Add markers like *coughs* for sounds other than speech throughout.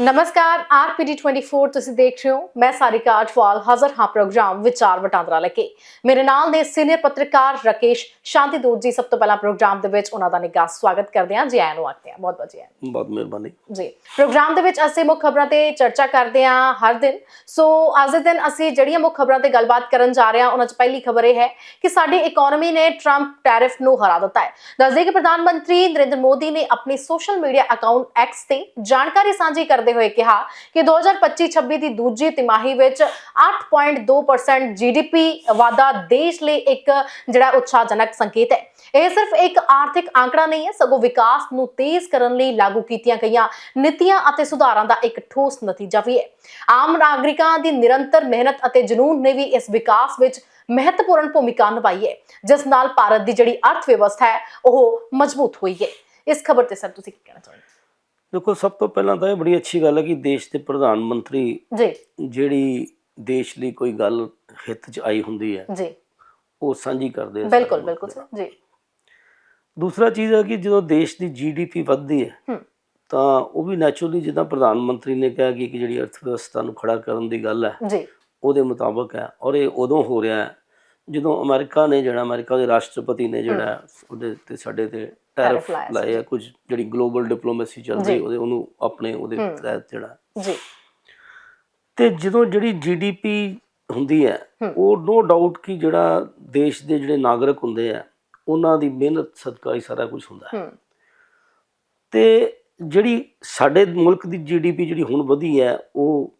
ਨਮਸਕਾਰ ਆਰਪੀਡੀ 24 ਤੁਸੀਂ ਦੇਖ ਰਹੇ ਹੋ। ਮੈਂ ਸਾਰਿਕਾ ਅਟਵਾਲ ਹਾਜ਼ਰ ਹਾਂ ਪ੍ਰੋਗਰਾਮ ਵਿਚਾਰ ਵਟਾਂਦਰਾ ਲੈ ਕੇ। ਮੇਰੇ ਨਾਲ ਨੇ ਸੀਨੀਅਰ ਪੱਤਰਕਾਰ ਰਕੇਸ਼ ਸ਼ਾਂਤੀ ਦੂਤ ਜੀ। ਸਭ ਤੋਂ ਪਹਿਲਾਂ ਪ੍ਰੋਗਰਾਮ ਦੇ ਵਿੱਚ ਉਹਨਾਂ ਦਾ ਨਿੱਘਾ ਸਵਾਗਤ ਕਰਦੇ ਹਾਂ। ਜੀ ਆਇਆਂ ਨੂੰ ਆਖਦੇ ਹਾਂ। ਬਹੁਤ ਬਹੁਤ ਜੀ ਆਇਆਂ। ਬਹੁਤ ਮਿਹਰਬਾਨੀ। ਜੀ ਪ੍ਰੋਗਰਾਮ ਦੇ ਵਿੱਚ ਅਸੀਂ ਮੁੱਖ ਖਬਰਾਂ ਤੇ ਚਰਚਾ ਕਰਦੇ ਹਾਂ ਹਰ ਦਿਨ। ਸੋ ਅੱਜ ਦੇ ਦਿਨ ਅਸੀਂ ਜਿਹੜੀਆਂ ਮੁੱਖ ਖਬਰਾਂ ਤੇ ਗੱਲਬਾਤ ਕਰਨ ਜਾ ਰਹੇ ਹਾਂ ਉਹਨਾਂ 'ਚ ਪਹਿਲੀ ਖਬਰ ਇਹ ਹੈ ਕਿ ਸਾਡੀ ਇਕਨੋਮੀ ਨੇ ਟਰੰਪ ਟੈਰਿਫ ਨੂੰ ਹਰਾ ਦਿੱਤਾ ਹੈ। ਦੱਸਦੇ ਕਿ ਪ੍ਰਧਾਨ ਮੰਤਰੀ ਨਰਿੰਦਰ ਮੋਦੀ ਨੇ ਆਪਣੀ ਸੋਸ਼ਲ ਮੀਡੀਆ ਅਕਾਊਂਟ ਐਕਸ ਤੇ ਜਾਣਕਾਰੀ ਸਾਂਝੀ ਕਰਦੇ ਹੋਏ ਕਿਹਾ ਕਿ 2025-26 ਦੀ ਦੂਜੀ ਤਿਮਾਹੀ ਵਿੱਚ 8.2% ਜੀਡੀਪੀ ਵਾਧਾ ਦੇਸ਼ ਲਈ ਇੱਕ ਜਿਹੜਾ ਉਤਸ਼ਾਹਜਨਕ ਸੰਕੇਤ ਹੈ। ਇਹ ਸਿਰਫ ਇੱਕ ਆਰਥਿਕ ਆંકੜਾ ਨਹੀਂ ਹੈ, ਸਗੋਂ ਵਿਕਾਸ ਨੂੰ ਤੇਜ਼ ਕਰਨ ਲਈ ਲਾਗੂ ਕੀਤੀਆਂ ਗਈਆਂ ਨੀਤੀਆਂ ਅਤੇ ਸੁਧਾਰਾਂ ਦਾ ਇੱਕ ਠੋਸ ਨਤੀਜਾ ਵੀ ਹੈ। ਆਮ ਨਾਗਰਿਕਾਂ ਦੀ ਨਿਰੰਤਰ ਮਿਹਨਤ ਅਤੇ ਜਨੂਨ ਨੇ ਵੀ ਇਸ ਵਿਕਾਸ ਵਿੱਚ ਮਹੱਤਵਪੂਰਨ ਭੂਮਿਕਾ ਨਿਭਾਈ ਹੈ, ਜਿਸ ਨਾਲ ਭਾਰਤ ਦੀ ਜਿਹੜੀ ਅਰਥ ਵਿਵਸਥਾ ਹੈ, ਉਹ ਮਜ਼ਬੂਤ ਹੋਈ ਹੈ। ਇਸ ਖਬਰ ਤੇ ਸਰ, ਤੁਸੀਂ ਕੀ ਕਹਿਣਾ ਚਾਹੁੰਦੇ ਦੇਖੋ ਸਭ ਤੋਂ ਪਹਿਲਾਂ ਤਾਂ ਇਹ ਬੜੀ ਅੱਛੀ ਗੱਲ ਹੈ ਕਿ ਦੇਸ਼ ਦੇ ਪ੍ਰਧਾਨ ਮੰਤਰੀ ਜੀ। ਜਿਹੜੀ ਦੇਸ਼ ਲਈ ਕੋਈ ਗੱਲ ਹਿੱਤ 'ਚ ਆਈ ਹੁੰਦੀ ਹੈ ਜੀ। ਉਹ ਸਾਂਝੀ ਕਰਦੇ ਆ ਬਿਲਕੁਲ ਬਿਲਕੁਲ। ਸਰ ਜੀ। ਦੂਸਰਾ ਚੀਜ਼ ਹੈ ਕਿ ਜਦੋਂ ਦੇਸ਼ ਦੀ ਜੀਡੀਪੀ ਵੱਧਦੀ ਹੈ ਤਾਂ ਉਹ ਵੀ ਨੈਚੁਰਲੀ ਜਿੱਦਾਂ ਪ੍ਰਧਾਨ ਮੰਤਰੀ ਨੇ ਕਿਹਾ ਕਿ ਜਿਹੜੀ ਅਰਥ ਵਿਵਸਥਾ ਨੂੰ ਖੜਾ ਕਰਨ ਦੀ ਗੱਲ ਹੈ ਜੀ। ਉਹਦੇ ਮੁਤਾਬਕ ਹੈ ਔਰ ਇਹ ਉਦੋਂ ਹੋ ਰਿਹਾ ਹੈ ਜਦੋਂ ਅਮਰੀਕਾ ਨੇ ਜਿਹੜਾ ਅਮਰੀਕਾ ਦੇ ਰਾਸ਼ਟਰਪਤੀ ਨੇ ਜਿਹੜਾ ਉਹਦੇ ਤੇ ਸਾਡੇ ਤੇ ਟੈਰਿਫ ਲਾਇਆ ਕੁਝ ਜਿਹੜੀ ਗਲੋਬਲ ਡਿਪਲੋਮੇਸੀ ਚੱਲਦੀ ਜੀ। ਉਹਦੇ ਉਹਨੂੰ ਆਪਣੇ ਉਹਦੇ। ਤਹਿਤ ਜਿਹੜਾ। ਜੀ। ਤੇ ਜਦੋਂ ਜਿਹੜੀ ਜੀਡੀਪੀ ਹੁੰਦੀ ਹੈ। ਉਹ ਨੋ ਡਾਊਟ ਕਿ ਜਿਹੜਾ ਦੇਸ਼ ਦੇ ਜਿਹੜੇ ਨਾਗਰਿਕ ਹੁੰਦੇ ਆ ਉਹਨਾਂ ਦੀ ਮਿਹਨਤ ਸਦਕਾ ਹੀ ਸਾਰਾ ਕੁਝ ਹੁੰਦਾ ਹੈ। ਤੇ ਜਿਹੜੀ ਸਾਡੇ ਮੁਲਕ ਦੀ ਜੀਡੀਪੀ ਜਿਹੜੀ ਹੁਣ ਵਧੀ ਹੈ ਉਹ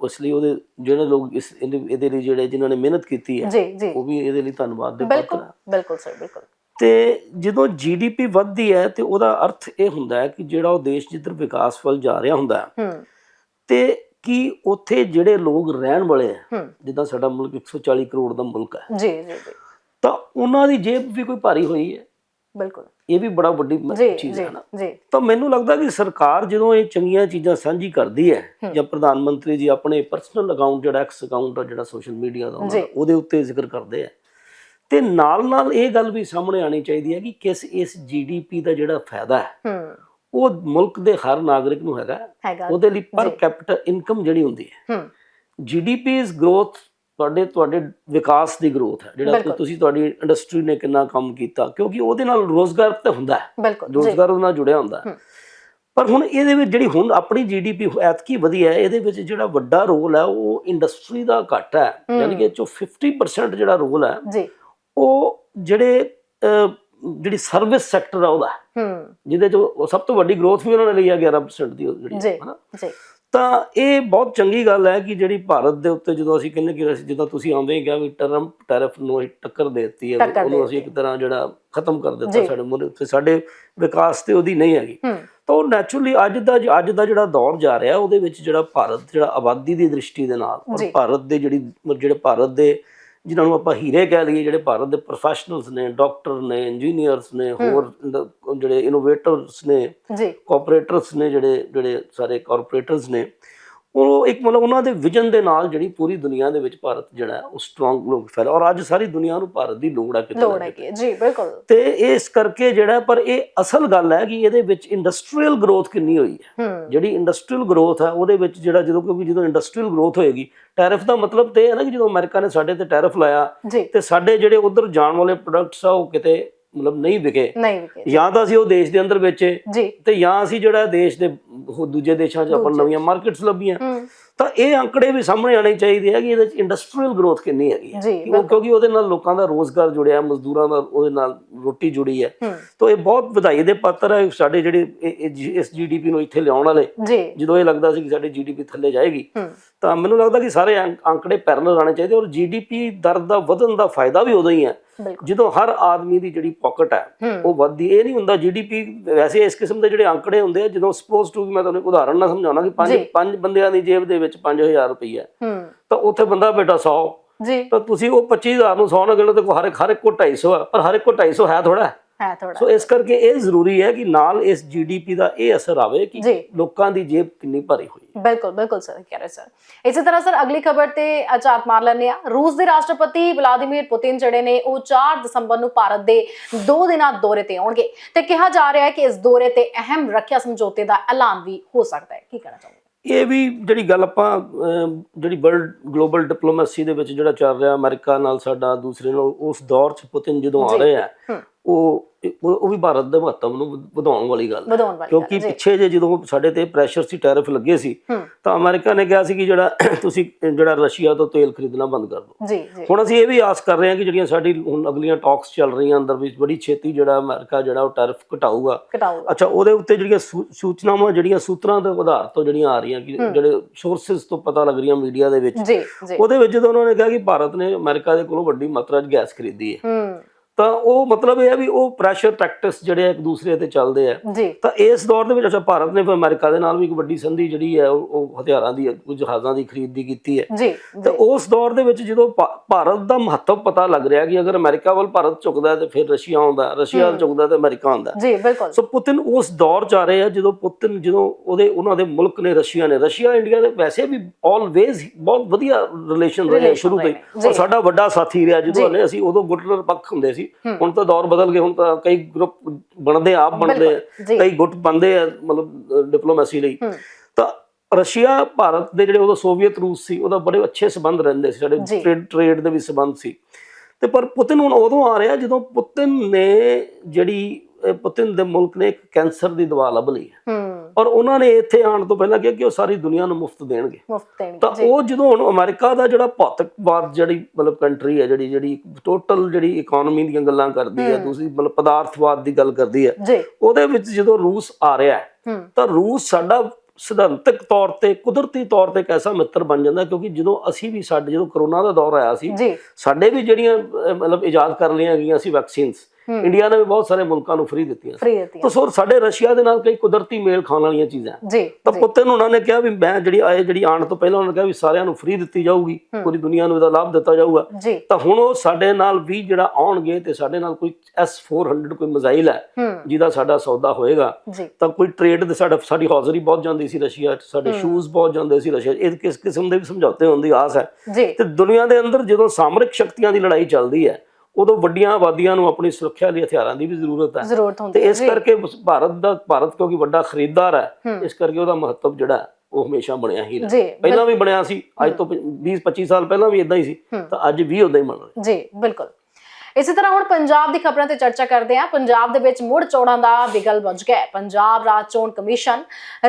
ਉਸ ਲਈ ਉਹਦੇ ਜਿਹੜੇ ਲੋਕ ਇਸ ਇਹਦੇ ਲਈ ਜਿਹੜੇ ਜਿਨ੍ਹਾਂ ਨੇ ਮਿਹਨਤ ਕੀਤੀ ਹੈ ਉਹ ਵੀ ਇਹਦੇ ਲਈ ਧੰਨਵਾਦ ਦੇ ਬਿਲਕੁਲ ਪਾਤਰ ਬਿਲਕੁਲ ਸਰ ਬਿਲਕੁਲ। ਤੇ ਜਦੋਂ ਜੀਡੀਪੀ ਵੱਧਦੀ ਹੈ ਤੇ ਉਹਦਾ ਅਰਥ ਇਹ ਹੁੰਦਾ ਹੈ ਕਿ ਜਿਹੜਾ ਉਹ ਦੇਸ਼ ਜਿੱਧਰ ਵਿਕਾਸ ਵੱਲ ਜਾ ਰਿਹਾ ਹੁੰਦਾ ਹੈ ਤੇ ਕੀ ਉੱਥੇ ਜਿਹੜੇ ਲੋਕ ਰਹਿਣ ਵਾਲੇ ਆ ਹੂੰ। ਜਿੱਦਾਂ ਸਾਡਾ ਮੁਲਕ 140 ਕਰੋੜ ਦਾ ਮੁਲਕ ਹੈ। ਜੀ ਜੀ ਤਾਂ ਉਹਨਾਂ ਦੀ ਜੇਬ ਵੀ ਕੋਈ ਭਾਰੀ ਹੋਈ ਹੈ। ਬਿਲਕੁਲ। ਇਹ ਵੀ ਬੜਾ ਵੱਡੀ ਚੀਜ਼ ਹੈ ਨਾ। ਜੀ। ਤਾਂ ਮੈਨੂੰ ਲੱਗਦਾ ਕਿ ਸਰਕਾਰ ਜਦੋਂ ਇਹ ਚੰਗੀਆਂ ਚੀਜ਼ਾਂ ਸਾਂਝੀ ਕਰਦੀ ਹੈ। ਜਾਂ ਪ੍ਰਧਾਨ ਮੰਤਰੀ ਜੀ ਆਪਣੇ ਪਰਸਨਲ ਅਕਾਊਂਟ ਜਿਹੜਾ ਐਕਸ ਅਕਾਊਂਟ ਆ ਜਿਹੜਾ ਸੋਸ਼ਲ ਮੀਡੀਆ। ਦਾ, ਉਹਦੇ ਉੱਤੇ ਜ਼ਿਕਰ ਕਰਦੇ ਆ ਤੇ ਨਾਲ ਨਾਲ ਇਹ ਗੱਲ ਵੀ ਸਾਹਮਣੇ ਆਣੀ ਚਾਹੀਦੀ ਹੈ ਕਿ ਕਿਸ ਇਸ ਜੀਡੀਪੀ ਦਾ ਜਿਹੜਾ ਫਾਇਦਾ ਹੈ ਹੂੰ। ਉਹ ਮੁਲਕ ਦੇ ਹਰ ਨਾਗਰਿਕ ਨੂੰ ਹੈਗਾ। ਉਹਦੇ ਲਈ ਪਰ ਜੀ। ਕੈਪੀਟਲ ਇਨਕਮ ਜਿਹੜੀ ਹੁੰਦੀ ਹੈ। ਹੂੰ। ਜੀਡੀਪੀ ਇਜ਼ ਗਰੋਥ ਤੁਹਾਡੇ ਤੁਹਾਡੇ ਵਿਕਾਸ ਦੀ ਗਰੋਥ ਹੈ। ਜਿਹੜਾ। ਤੁਸੀਂ ਤੁਹਾਡੀ ਇੰਡਸਟਰੀ ਨੇ ਕਿੰਨਾ ਕੰਮ ਕੀਤਾ ਕਿਉਂਕਿ ਉਹਦੇ ਨਾਲ ਰੋਜ਼ਗਾਰ ਤਾਂ ਹੁੰਦਾ ਹੈ। ਜੀ। ਰੋਜ਼ਗਾਰ ਉਹਦੇ ਨਾਲ ਜੁੜਿਆ ਹੁੰਦਾ ਹੈ। ਪਰ ਹੁਣ ਇਹਦੇ ਵਿੱਚ ਜਿਹੜੀ ਹੁਣ ਆਪਣੀ ਜੀਡੀਪੀ ਐਤਕੀ ਵਧੀ ਹੈ ਇਹਦੇ ਵਿੱਚ ਜਿਹੜਾ ਵੱਡਾ ਰੋਲ ਹੈ ਉਹ ਇੰਡਸਟਰੀ ਦਾ ਘੱਟ ਹੈ। ਯਾਨੀ ਕਿ ਚੋਂ 50% ਜਿਹੜਾ ਰੋਲ ਹੈ ਜੀ। ਉਹ ਜਿਹੜੇ ਜਿਹੜੀ ਸਰਵਿਸ ਸੈਕਟਰ ਆ ਉਹਦਾ ਹੈ, ਹੂੰ ਜਿਹਦੇ ਚ ਸਭ ਤੋਂ ਵੱਡੀ ਗਰੋਥ ਵੀ ਉਹਨਾਂ ਨੇ ਲਈ ਹੈ 11% ਦੀ ਜਿਹੜੀ ਜੀ ਹਨਾ ਜੀ। ਤਾਂ ਇਹ ਬਹੁਤ ਚੰਗੀ ਗੱਲ ਹੈ ਕਿ ਜਿਹੜੀ ਭਾਰਤ ਦੇ ਉੱਤੇ ਜਦੋਂ ਅਸੀਂ ਕਹਿੰਦੇ ਕਿ ਜਦੋਂ ਤੁਸੀਂ ਆਉਂਦੇ ਹੀ ਕਿਹਾ ਵੀ ਟਰਮ ਟੈਰਿਫ ਨੂੰ ਅਸੀਂ ਟੱਕਰ ਦੇ ਦਿੱਤੀ ਹੈ ਉਹਨੂੰ ਅਸੀਂ ਇੱਕ ਤਰ੍ਹਾਂ ਜਿਹੜਾ ਖਤਮ ਕਰ ਦਿੱਤਾ। ਸਾਡੇ ਮੁਲਕ ਉੱਤੇ ਸਾਡੇ ਵਿਕਾਸ ਤੇ ਉਹਦੀ ਨਹੀਂ ਹੈਗੀ। ਹੂੰ। ਤਾਂ ਉਹ ਨੈਚੁਰਲੀ ਅੱਜ ਦਾ ਅੱਜ ਦਾ ਜਿਹੜਾ ਦੌਰ ਜਾ ਰਿਹਾ ਉਹਦੇ ਵਿੱਚ ਜਿਹੜਾ ਭਾਰਤ ਜਿਹੜਾ ਆਬਾਦੀ ਦੀ ਦ੍ਰਿਸ਼ਟੀ ਦੇ ਨਾਲ ਔਰ। ਭਾਰਤ ਦੇ ਜਿਹੜੀ ਜਿਹੜੇ ਭਾਰਤ ਦੇ ਜਿਨ੍ਹਾਂ ਨੂੰ ਆਪਾਂ ਹੀਰੇ ਕਹਿ ਲਈਏ ਜਿਹੜੇ ਭਾਰਤ ਦੇ ਪ੍ਰੋਫੈਸ਼ਨਲਸ ਨੇ ਡਾਕਟਰ ਨੇ ਇੰਜੀਨੀਅਰਸ ਨੇ ਹੋਰ ਜਿਹੜੇ ਇਨੋਵੇਟਰਸ ਨੇ ਜੀ। ਕੋਆਪਰੇਟਰਸ ਨੇ ਜਿਹੜੇ ਜਿਹੜੇ ਸਾਰੇ ਕਾਰਪੋਰੇਟਰਸ ਨੇ ਉਹ ਇੱਕ ਮਤਲਬ ਉਹਨਾਂ ਦੇ ਵਿਜ਼ਨ ਦੇ ਨਾਲ ਜਿਹੜੀ ਪੂਰੀ ਦੁਨੀਆ ਦੇ ਵਿੱਚ ਭਾਰਤ ਜਿਹੜਾ ਉਹ ਸਟਰੋਂਗ ਲੋਕ ਫੈਲਾ ਔਰ ਅੱਜ ਸਾਰੀ ਦੁਨੀਆ ਨੂੰ ਭਾਰਤ ਦੀ ਲੋੜ ਹੈ ਕਿਤੇ ਲੋੜ ਹੈ ਜੀ ਬਿਲਕੁਲ। ਤੇ ਇਸ ਕਰਕੇ ਜਿਹੜਾ ਪਰ ਇਹ ਅਸਲ ਗੱਲ ਹੈ ਕਿ ਇਹਦੇ ਵਿੱਚ ਇੰਡਸਟਰੀਅਲ ਗਰੋਥ ਕਿੰਨੀ ਹੋਈ ਹੈ। ਜਿਹੜੀ ਇੰਡਸਟਰੀਅਲ ਗਰੋਥ ਹੈ ਉਹਦੇ ਵਿੱਚ ਜਿਹੜਾ ਜਦੋਂ ਕਿਉਂਕਿ ਜਦੋਂ ਇੰਡਸਟਰੀਅਲ ਗਰੋਥ ਹੋਏਗੀ ਟੈਰਿਫ ਦਾ ਮਤਲਬ ਤੇ ਹੈ ਨਾ ਕਿ ਜਦੋਂ ਅਮਰੀਕਾ ਨੇ ਸਾਡੇ ਤੇ ਟੈਰਿਫ ਲਾਇਆ ਤੇ ਸਾਡੇ ਜਿਹੜੇ ਉਧਰ ਜਾਣ ਵਾਲੇ ਪ੍ਰੋਡਕਟਸ ਆ ਉਹ ਕਿਤੇ ਮਤਲਬ ਨਹੀਂ ਵਿਕੇ। ਨਹੀਂ ਵਿਕੇ ਜਾਂ। ਤਾਂ ਅਸੀਂ ਉਹ ਦੇਸ਼ ਦੇ ਅੰਦਰ ਵੇਚੇ ਜੀ। ਤੇ ਜਾਂ ਅਸੀਂ ਜਿਹੜਾ ਦੇਸ਼ ਦੇ ਉਹ ਦੂਜੇ ਦੇਸ਼ਾਂ 'ਚ ਆਪਾਂ ਨਵੀਆਂ ਮਾਰਕੀਟਸ ਲੱਭੀਆਂ। ਤਾਂ ਇਹ ਅੰਕੜੇ ਵੀ ਸਾਹਮਣੇ ਆਣੇ ਚਾਹੀਦੇ ਆ ਕਿ ਇਹਦੇ 'ਚ ਇੰਡਸਟਰੀਅਲ ਗਰੋਥ ਕਿੰਨੀ ਹੈਗੀ ਹੈ ਕਿਉਂਕਿ ਉਹਦੇ ਨਾਲ ਲੋਕਾਂ ਦਾ ਰੋਜ਼ਗਾਰ ਜੁੜਿਆ ਮਜ਼ਦੂਰਾਂ ਦਾ ਉਹਦੇ ਨਾਲ ਰੋਟੀ ਜੁੜੀ ਹੈ। ਤਾਂ ਇਹ ਬਹੁਤ ਵਧਾਈ ਦੇ ਪਾਤਰ ਹੈ ਸਾਡੇ ਜਿਹੜੇ ਇਸ ਜੀਡੀਪੀ ਨੂੰ ਇੱਥੇ ਲਿਆਉਣ ਵਾਲੇ। ਜਦੋਂ ਇਹ ਲੱਗਦਾ ਸੀ ਕਿ ਸਾਡੀ ਜੀਡੀਪੀ ਥੱਲੇ ਜਾਏਗੀ ਤਾਂ ਮੈਨੂੰ ਲੱਗਦਾ ਕਿ ਸਾਰੇ ਅੰਕ- ਅੰਕੜੇ ਪੈਰਲਲ ਆਣੇ ਚਾਹੀਦੇ ਔਰ ਜੀਡੀਪੀ ਦਰ ਦਾ ਵਧਣ ਦਾ ਫਾਇਦਾ ਵੀ ਉਦੋਂ ਹੀ ਹੈ। ਜਦੋਂ ਹਰ ਆਦਮੀ ਦੀ ਜਿਹੜੀ ਪਾਕਟ ਹੈ ਉਹ ਵੱਧਦੀ ਇਹ ਨਹੀਂ ਹੁੰਦਾ ਜੀਡੀਪੀ ਵੈਸੇ ਇਸ ਕਿਸਮ ਦੇ ਜਿਹੜੇ ਅੰਕੜੇ ਹੁੰਦੇ ਆ ਜਦੋਂ ਸਪੋਜ਼ ਟੂ ਮੈਂ ਤੁਹਾਨੂੰ ਇੱਕ ਉਦਾਹਰਨ ਨਾਲ ਸਮਝਾਉਣਾ ਕਿ ਪੰਜ। ਪੰਜ ਬੰਦਿਆਂ ਦੀ ਜੇਬ ਦੇ ਵਿੱਚ 5000 ਰੁਪਈਆ ਤਾਂ ਉੱਥੇ ਬੰਦਾ ਬੇਟਾ 100 ਜੀ। ਤਾਂ ਤੁਸੀਂ ਉਹ 25000 ਨੂੰ 100 ਨਾਲ ਗਿਣੋ ਤੇ ਹਰ ਇੱਕ ਹਰ ਇੱਕ ਕੋ 250 ਹੈ ਪਰ ਹਰ ਇੱਕ ਕੋ 250 ਹੈ ਥੋੜਾ ਹੈ ਥੋੜਾ ਸੋ ਇਸ ਕਰਕੇ ਇਹ ਜ਼ਰੂਰੀ ਹੈ ਕਿ ਨਾਲ ਇਸ ਜੀਡੀਪੀ ਦਾ ਇਹ ਅਸਰ ਆਵੇ ਕਿ ਲੋਕਾਂ ਦੀ ਜੇਬ ਕਿੰਨੀ ਭਰੀ ਹੋਈ ਹੈ। ਬਿਲਕੁਲ ਬਿਲकुल ਸਰ ਕਹਿ ਰਹੇ ਸਰ। ਇਸੇ ਤਰ੍ਹਾਂ ਸਰ ਅਗਲੀ ਖਬਰ ਤੇ ਅਚਾਤ ਮਾਰ ਲੈਂਦੇ ਆ ਰੂਸ ਦੇ ਰਾਸ਼ਟਰਪਤੀ ਵਲਾਦੀਮੀਰ ਪੁਤਿਨ ਜਿਹੜੇ ਨੇ ਉਹ 4 ਦਸੰਬਰ ਨੂੰ ਭਾਰਤ ਦੇ 2 ਦਿਨਾਂ ਦੌਰੇ ਤੇ ਆਉਣਗੇ ਤੇ ਕਿਹਾ ਜਾ ਰਿਹਾ ਹੈ ਕਿ ਇਸ ਦੌਰੇ ਤੇ ਅਹਿਮ ਰੱਖਿਆ ਸਮਝੌਤੇ ਦਾ ਐਲਾਨ ਵੀ ਹੋ ਸਕਦਾ ਹੈ। ਕੀ ਕਹਿਣਾ ਚਾਹੋਗੇ? ਇਹ ਵੀ ਜਿਹੜੀ ਗੱਲ ਆਪਾਂ ਜਿਹੜੀ ਵਰਲਡ ਗਲੋਬਲ ਡਿਪਲੋਮੇਸੀ ਦੇ ਵਿੱਚ ਜਿਹੜਾ ਚੱਲ ਰਿਹਾ ਅਮਰੀਕਾ ਨਾਲ ਸਾਡਾ ਦੂਸਰੇ ਨਾਲ ਉਸ ਦੌਰ 'ਚ ਪੁਤਿਨ ਜਦੋਂ ਆ। ਰਹੇ ਆ। ਉਹ ਉਹ ਵੀ ਭਾਰਤ ਦੇ ਮਹੱਤਵ ਨੂੰ ਵਧਾਉਣ ਵਾਲੀ ਗੱਲ ਹੈ। ਕਿਉਂਕਿ। ਪਿੱਛੇ ਜੇ ਜਦੋਂ ਸਾਡੇ ਤੇ ਪ੍ਰੈਸ਼ਰ ਸੀ ਟੈਰਿਫ ਲੱਗੇ ਸੀ ਤਾਂ ਅਮਰੀਕਾ ਨੇ ਕਿਹਾ ਸੀ ਕਿ ਜਿਹੜਾ *coughs* ਤੁਸੀਂ ਜਿਹੜਾ ਰਸ਼ੀਆ ਤੋਂ ਤੇਲ ਖਰੀਦਣਾ ਬੰਦ ਕਰ ਦਿਓ। ਜੀ ਜੀ। ਹੁਣ ਅਸੀਂ ਇਹ ਵੀ ਆਸ ਕਰ ਰਹੇ ਹਾਂ ਕਿ ਜਿਹੜੀਆਂ ਸਾਡੀ ਹੁਣ ਅਗਲੀਆਂ ਟਾਕਸ ਚੱਲ ਰਹੀਆਂ ਅੰਦਰ ਵਿੱਚ ਬੜੀ ਛੇਤੀ ਜਿਹੜਾ ਅਮਰੀਕਾ ਜਿਹੜਾ ਉਹ ਟੈਰਿਫ ਘਟਾਊਗਾ। ਅੱਛਾ ਉਹਦੇ ਉੱਤੇ ਜਿਹੜੀਆਂ ਸੂਚਨਾਵਾਂ ਜਿਹੜੀਆਂ ਸੂਤਰਾਂ ਦੇ ਆਧਾਰ ਤੋਂ ਜਿਹੜੀਆਂ ਆ ਰਹੀਆਂ ਕਿ ਜਿਹੜੇ ਸੋਰਸਸ ਤੋਂ ਪਤਾ ਲੱਗ ਰਹੀਆਂ ਮੀਡੀਆ ਦੇ ਵਿੱਚ ਉਹਦੇ ਵਿੱਚ ਜਦੋਂ ਉਹਨਾਂ ਨੇ ਕਿਹਾ ਕਿ ਭਾਰਤ ਨੇ ਅਮਰੀਕਾ ਦੇ ਕੋਲੋਂ ਵੱਡੀ ਮਾਤਰਾ 'ਚ ਗੈਸ ਖਰੀਦੀ ਹੂੰ। ਤਾਂ ਉਹ ਮਤਲਬ ਇਹ ਹੈ ਵੀ ਉਹ ਪ੍ਰੈਸ਼ਰ ਟੈਕਟਿਕਸ ਜਿਹੜੇ ਇੱਕ ਦੂਸਰੇ ਤੇ ਚੱਲਦੇ ਆ। ਤਾਂ ਇਸ ਦੌਰ ਦੇ ਵਿੱਚ ਅੱਛਾ ਭਾਰਤ ਨੇ ਫਿਰ ਅਮਰੀਕਾ ਦੇ ਨਾਲ ਵੀ ਇੱਕ ਵੱਡੀ ਸੰਧੀ ਜਿਹੜੀ ਹੈ ਉਹ ਹਥਿਆਰਾਂ ਦੀ ਕੁਝ ਜਹਾਜ਼ਾਂ ਦੀ ਖਰੀਦੀ ਕੀਤੀ ਹੈ। ਤੇ ਉਸ ਦੌਰ ਦੇ ਵਿੱਚ ਜਦੋਂ ਭਾਰਤ ਦਾ ਮਹੱਤਵ ਪਤਾ ਲੱਗ ਰਿਹਾ ਕਿ ਅਗਰ ਅਮਰੀਕਾ ਵੱਲ ਭਾਰਤ ਝੁਕਦਾ ਹੈ ਤੇ ਫਿਰ ਰਸ਼ੀਆ ਆਉਂਦਾ ਰਸ਼ੀਆ ਵੱਲ ਝੁਕਦਾ ਤੇ ਅਮਰੀਕਾ ਆਉਂਦਾ ਜੀ ਬਿਲਕੁਲ। ਸੋ ਪੁਤਿਨ ਉਸ ਦੌਰ ਚ ਆ ਰਹੇ ਆ ਜਦੋਂ ਪੁਤਿਨ ਜਦੋਂ ਉਹਦੇ ਉਹਨਾਂ ਦੇ ਮੁਲਕ ਨੇ ਰਸ਼ੀਆ ਨੇ ਰਸ਼ੀਆ ਇੰਡੀਆ ਦੇ ਵੈਸੇ ਵੀ ਆਲਵੇਜ਼ ਬਹੁਤ ਵਧੀਆ ਰਿਲੇਸ਼ਨ ਰਹੇ ਸ਼ੁਰੂ ਤੋਂ। ਔਰ ਸਾਡਾ ਵੱਡਾ ਸਾਥੀ ਰਿਹਾ ਜਦੋਂ ਅਸੀਂ ਉਦੋਂ ਗੁੱਟਰ ਪੱਖ ਹੁੰਦੇ ਸੀ ਹੁਣ ਤਾਂ ਦੌਰ ਬਦਲ ਗਏ ਹੁਣ ਤਾਂ ਕਈ ਗਰੁੱਪ ਬਣਦੇ ਆਪ ਬਣਦੇ ਆ। ਕਈ ਗੁੱਟ ਬੰਦੇ ਆ ਮਤਲਬ ਡਿਪਲੋਮੈਸੀ ਲਈ। ਤਾਂ ਰਸ਼ੀਆ ਭਾਰਤ ਦੇ ਜਿਹੜੇ ਉਦੋਂ ਸੋਵੀਅਤ ਰੂਸ ਸੀ ਉਹਦਾ ਬੜੇ ਅੱਛੇ ਸਬੰਧ ਰਹਿੰਦੇ ਸੀ ਸਾਡੇ। ਟ੍ਰੇਡ ਟ੍ਰੇਡ ਦੇ ਵੀ ਸਬੰਧ ਸੀ। ਤੇ ਪਰ ਪੁਤਿਨ ਹੁਣ ਉਦੋਂ ਆ ਰਿਹਾ ਜਦੋਂ ਪੁਤਿਨ ਨੇ ਜਿਹੜੀ ਪੁਤਿਨ ਦੇ ਮੁਲਕ ਨੇ ਇੱਕ ਕੈਂਸਰ ਦੀ ਦਵਾ ਲੱਭ ਲਈ ਹੂੰ। ਔਰ ਉਹਨਾਂ ਨੇ ਇੱਥੇ ਆਉਣ ਤੋਂ ਪਹਿਲਾਂ ਕਿਹਾ ਕਿ ਉਹ ਸਾਰੀ ਦੁਨੀਆ ਨੂੰ ਮੁਫਤ ਦੇਣਗੇ। ਮੁਫਤ ਦੇਣੀ ਤਾਂ ਉਹ ਜਦੋਂ ਹੁਣ ਅਮਰੀਕਾ ਦਾ ਜਿਹੜਾ ਭੌਤਿਕਵਾਦ ਜਿਹੜੀ ਮਤਲਬ ਕੰਟਰੀ ਹੈ ਜਿਹੜੀ ਜਿਹੜੀ ਟੋਟਲ ਜਿਹੜੀ ਇਕਨੋਮੀ ਦੀਆਂ ਗੱਲਾਂ ਕਰਦੀ ਹੈ ਤੁਸੀਂ ਮਤਲਬ ਪਦਾਰਥਵਾਦ ਦੀ ਗੱਲ ਕਰਦੀ ਹੈ ਉਹਦੇ ਵਿੱਚ ਜਦੋਂ ਰੂਸ ਆ ਰਿਹਾ ਹੈ ਤਾਂ ਰੂਸ ਸਾਡਾ ਸਿਧਾਂਤਕ ਤੌਰ ਤੇ ਕੁਦਰਤੀ ਤੌਰ ਤੇ ਇੱਕ ਐਸਾ ਮਿੱਤਰ ਬਣ ਜਾਂਦਾ ਕਿਉਂਕਿ ਜਦੋਂ ਅਸੀਂ ਵੀ ਸਾਡੇ ਜਦੋਂ ਕਰੋਨਾ ਦਾ ਦੌਰ ਆਇਆ ਸੀ ਸਾਡੇ ਵੀ ਜਿਹੜੀਆਂ ਮਤਲਬ ਇਜਾਦ ਕਰ ਲਈਆਂ ਗਈਆਂ ਸੀ ਵੈਕਸੀਨਸ। ਇੰਡੀਆ ਨੇ ਵੀ ਬਹੁਤ ਸਾਰੇ ਮੁਲਕਾਂ ਨੂੰ ਫ੍ਰੀ ਦਿੱਤੀਆਂ। ਫ੍ਰੀ ਤਾਂ ਸੋ ਸਾਡੇ ਰਸ਼ੀਆ ਦੇ ਨਾਲ ਕਈ ਕੁਦਰਤੀ ਮੇਲ ਖਾਣ ਵਾਲੀਆਂ ਚੀਜ਼ਾਂ ਜੀ ਤਾਂ ਜੀ। ਪੁੱਤਨ ਉਹਨਾਂ ਨੇ ਕਿਹਾ ਵੀ ਮੈਂ ਜਿਹੜੀ ਆਏ ਜਿਹੜੀ ਆਉਣ ਤੋਂ ਪਹਿਲਾਂ ਉਹਨਾਂ ਨੇ ਕਿਹਾ ਵੀ ਸਾਰਿਆਂ ਨੂੰ ਫ੍ਰੀ ਦਿੱਤੀ ਜਾਊਗੀ ਪੂਰੀ ਦੁਨੀਆ ਨੂੰ ਇਹਦਾ ਲਾਭ ਦਿੱਤਾ ਜਾਊਗਾ। ਤਾਂ ਹੁਣ ਉਹ ਸਾਡੇ ਨਾਲ ਵੀ ਜਿਹੜਾ ਆਉਣਗੇ ਤੇ ਸਾਡੇ ਨਾਲ ਕੋਈ S400 ਕੋਈ ਮਿਜ਼ਾਈਲ ਹੈ ਜਿਹਦਾ ਸਾਡਾ ਸੌਦਾ ਹੋਏਗਾ ਤਾਂ ਕੋਈ ਟ੍ਰੇਡ ਦੇ ਸਾਡਾ ਸਾਡੀ ਹੌਜ਼ਰੀ ਬਹੁਤ ਜਾਂਦੀ ਸੀ ਰਸ਼ੀਆ 'ਚ ਸਾਡੇ ਸ਼ੂਜ਼ ਬਹੁਤ ਜਾਂਦੇ ਸੀ ਰਸ਼ੀਆ। ਇਹ ਕਿਸ ਕਿਸਮ ਦੇ ਵੀ ਸਮਝੌਤੇ ਹੋਣ ਦੀ ਆਸ ਹੈ। ਤੇ ਦੁਨੀਆ ਦੇ ਅੰਦਰ ਜਦੋਂ ਸਾਮਰਿਕ ਸ਼ਕਤੀਆਂ ਦੀ ਲੜਾਈ ਚੱਲਦੀ ਹੈ ਉਦੋਂ ਵੱਡੀਆਂ ਆਬਾਦੀਆਂ ਨੂੰ ਆਪਣੀ ਸੁਰੱਖਿਆ ਲਈ ਹਥਿਆਰਾਂ ਦੀ ਵੀ ਜ਼ਰੂਰਤ ਹੈ ਜ਼ਰੂਰਤ ਤੇ ਹੁੰਦੀ ਹੈ ਇਸ ਕਰਕੇ ਭਾਰਤ ਦਾ ਭਾਰਤ ਕਿਉਂਕਿ ਵੱਡਾ ਖਰੀਦਦਾਰ ਹੈ। ਇਸ ਕਰਕੇ ਉਹਦਾ ਮਹੱਤਵ ਜਿਹੜਾ ਉਹ ਹਮੇਸ਼ਾ ਬਣਿਆ ਹੀ ਰਿਹਾ ਪਹਿਲਾਂ ਵੀ ਬਣਿਆ ਸੀ ਅੱਜ ਤੋਂ 20 25 ਸਾਲ ਪਹਿਲਾਂ ਵੀ ਇਦਾਂ ਹੀ ਸੀ। ਤਾਂ ਅੱਜ ਵੀ ਉਦਾਂ ਹੀ ਬਣ ਰਿਹਾ ਜੀ ਬਿਲਕੁਲ ਇਸੇ ਤਰ੍ਹਾਂ ਹੁਣ ਪੰਜਾਬ ਦੀ ਖਬਰਾਂ ਤੇ ਚਰਚਾ ਕਰਦੇ ਹਾਂ ਪੰਜਾਬ ਦੇ ਵਿੱਚ ਮੁੜ ਚੋਣਾਂ ਦਾ ਵਿਗਲ ਵੱਜ ਗਿਆ। ਪੰਜਾਬ ਰਾਜ ਚੋਣ ਕਮਿਸ਼ਨ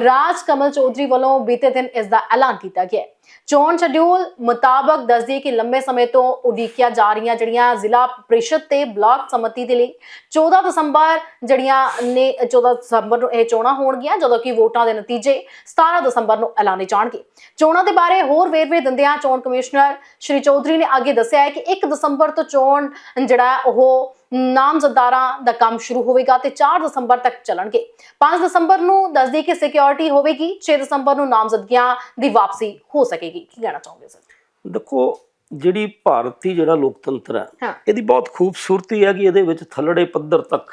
ਰਾਜ ਕਮਲ ਚੌਧਰੀ ਵੱਲੋਂ ਬੀਤੇ ਦਿਨ ਇਸ ਦਾ ਐਲਾਨ ਕੀਤਾ ਗਿਆ। ਚੋਣ ਸ਼ਡਿਊਲ ਮੁਤਾਬਕ ਦੱਸਦੀ ਕਿ ਲੰਬੇ ਸਮੇਂ ਤੋਂ ਉਡੀਕੀਆਂ ਜਾ ਰਹੀਆਂ ਜਿਹੜੀਆਂ ਜ਼ਿਲ੍ਹਾ ਪ੍ਰੀਸ਼ਦ ਤੇ ਬਲਾਕ ਸਮਿਤੀ ਦੇ ਲਈ 14 ਦਸੰਬਰ ਜਿਹੜੀਆਂ ਨੇ 14 ਦਸੰਬਰ ਨੂੰ ਇਹ ਚੋਣਾਂ ਹੋਣਗੀਆਂ, ਜਦੋਂ ਕਿ ਵੋਟਾਂ ਦੇ ਨਤੀਜੇ 17 ਦਸੰਬਰ ਨੂੰ ਐਲਾਨੇ ਜਾਣਗੇ। ਚੋਣਾਂ ਦੇ ਬਾਰੇ ਹੋਰ ਵੇਰਵੇ ਦਿੰਦਿਆਂ ਚੋਣ ਕਮਿਸ਼ਨਰ ਸ਼੍ਰੀ ਚੌਧਰੀ ਨੇ ਅੱਗੇ ਦੱਸਿਆ ਹੈ ਕਿ 1 ਦਸੰਬਰ ਤੋਂ ਚੋਣ ਜਿਹੜਾ ਉਹ ਨਾਮਜ਼ਦਦਾਰਾਂ ਦਾ ਕੰਮ ਸ਼ੁਰੂ ਹੋਵੇਗਾ ਤੇ 4 ਦਸੰਬਰ ਤੱਕ ਚੱਲਣਗੇ। 5 ਦਸੰਬਰ ਨੂੰ ਦੱਸਦੀ ਕਿ ਸਿਕਿਉਰਿਟੀ ਹੋਵੇਗੀ 6 ਦਸੰਬਰ ਨੂੰ ਨਾਮਜ਼ਦਗੀਆਂ ਦੀ ਵਾਪਸੀ ਹੋ ਸਕੇਗੀ। ਕੀ ਕਹਿਣਾ ਚਾਹੋਗੇ ਸਰ? ਦੇਖੋ ਜਿਹੜੀ ਭਾਰਤੀ ਜਿਹੜਾ ਲੋਕਤੰਤਰ ਹੈ ਇਹਦੀ ਬਹੁਤ ਖੂਬਸੂਰਤੀ ਹੈ ਕਿ ਇਹਦੇ ਵਿੱਚ ਥੱਲੜੇ ਪੱਧਰ ਤੱਕ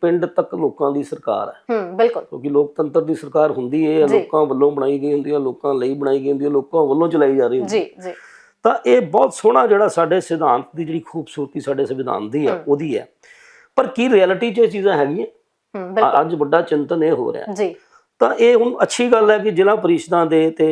ਪਿੰਡ ਤੱਕ ਲੋਕਾਂ ਦੀ ਸਰਕਾਰ ਹੈ। ਹੂੰ ਬਿਲਕੁਲ। ਕਿਉਂਕਿ ਲੋਕਤੰਤਰ ਦੀ ਸਰਕਾਰ ਹੁੰਦੀ ਹੈ। ਲੋਕਾਂ ਵੱਲੋਂ ਬਣਾਈ ਗਈ ਹੁੰਦੀ ਹੈ ਲੋਕਾਂ ਲਈ ਬਣਾਈ ਗਈ ਹੁੰਦੀ ਹੈ ਲੋਕਾਂ ਵੱਲੋਂ ਚਲਾਈ ਜਾ ਰਹੀ ਹੁੰਦੀ ਹੈ। ਜੀ ਜੀ। ਤਾਂ ਇਹ ਬਹੁਤ ਸੋਹਣਾ ਜਿਹੜਾ ਸਾਡੇ ਸਿਧਾਂਤ ਦੀ ਜਿਹੜੀ ਖੂਬਸੂਰਤੀ ਸਾਡੇ ਸੰਵਿਧਾਨ ਦੀ ਹੈ ਉਹਦੀ ਹੈ। ਪਰ ਕੀ ਰਿਐਲਿਟੀ 'ਚ ਇਹ ਚੀਜ਼ਾਂ ਹੈਗੀਆਂ? ਅੱਜ ਵੱਡਾ ਚਿੰਤਨ ਇਹ ਹੋ ਰਿਹਾ ਜੀ। ਤਾਂ ਇਹ ਹੁਣ ਅੱਛੀ ਗੱਲ ਹੈ ਕਿ ਜ਼ਿਲ੍ਹਾ ਪਰਿਸ਼ਦਾਂ ਦੇ ਤੇ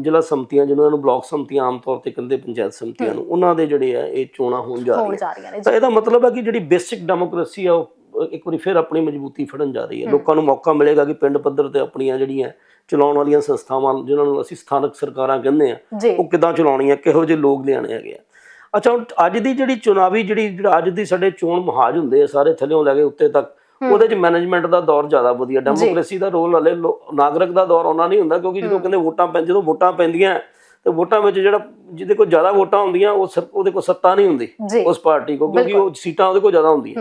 ਜ਼ਿਲ੍ਹਾ ਸੰਮਤੀਆਂ ਜਿਹਨਾਂ ਨੂੰ ਬਲਾਕ ਸੰਮਤੀਆਂ ਆਮ ਤੌਰ ਤੇ ਕਹਿੰਦੇ ਪੰਚਾਇਤ ਸੰਮਤੀਆਂ ਨੂੰ ਉਹਨਾਂ ਦੇ ਜਿਹੜੇ ਆ ਇਹ ਚੋਣਾਂ ਹੋਣ ਜਾ ਰਹੀਆਂ। ਤਾਂ ਇਹਦਾ ਮਤਲਬ ਹੈ ਕਿ ਜਿਹੜੀ ਬੇਸਿਕ ਡੈਮੋਕ੍ਰੇਸੀ ਆ ਉਹ ਇੱਕ ਵਾਰੀ ਫਿਰ ਆਪਣੀ ਮਜ਼ਬੂਤੀ ਫੜਨ ਜਾ ਰਹੀ ਹੈ। ਲੋਕਾਂ ਨੂੰ ਮੌਕਾ ਮਿਲੇਗਾ ਕਿ ਪਿੰਡ ਪੱਧਰ ਤੇ ਆਪਣੀਆਂ ਜਿਹੜੀਆਂ ਚਲਾਉਣ ਵਾਲੀਆਂ ਸੰਸਥਾਵਾਂ ਜਿਨ੍ਹਾਂ ਨੂੰ ਅਸੀਂ ਸਥਾਨਕ ਸਰਕਾਰਾਂ ਕਹਿੰਦੇ ਆ ਉਹ ਕਿੱਦਾਂ ਚਲਾਉਣੀਆਂ ਕਿਹੋ ਜਿਹੇ ਲੋਕ ਲਿਆਣੇ ਹੈਗੇ ਆ। ਅੱਛਾ ਹੁਣ ਅੱਜ ਦੀ ਜਿਹੜੀ ਚੁਣਾਵੀ ਜਿਹੜੀ ਜਿਹੜਾ ਅੱਜ ਦੀ ਸਾਡੇ ਚੋਣ ਮਹਾਜ ਹੁੰਦੇ ਆ ਸਾਰੇ ਥੱਲੇੋਂ ਲੈ ਕੇ ਉੱਤੇ ਤੱਕ ਉਹਦੇ ਚ ਮੈਨੇਜਮੈਂਟ ਦਾ ਦੌਰ ਜ਼ਿਆਦਾ ਵਧੀਆ। ਡੈਮੋਕ੍ਰੇਸੀ ਦਾ ਰੋਲ ਹਲੇ ਨਾਗਰਿਕ ਦਾ ਦੌਰ ਉਹਨਾਂ ਨਹੀਂ ਹੁੰਦਾ ਕਿਉਂਕਿ ਜਦੋਂ ਕਹਿੰਦੇ ਵੋਟਾਂ ਪੈ ਜਦੋਂ ਵੋਟਾਂ ਪੈਂਦੀਆਂ ਤੇ ਵੋਟਾਂ ਵਿੱਚ ਜਿਹੜਾ ਜਿਹਦੇ ਕੋਲ ਜ਼ਿਆਦਾ ਵੋਟਾਂ ਹੁੰਦੀਆਂ ਉਹ ਉਹਦੇ ਕੋਲ ਸੱਤਾ ਨਹੀਂ ਹੁੰਦੀ ਉਸ ਪਾਰਟੀ ਕੋਲ ਕਿਉਂਕਿ ਉਹ ਸੀਟਾਂ ਉਹਦੇ ਕੋਲ ਜ਼ਿਆਦਾ ਹੁੰਦੀਆਂ।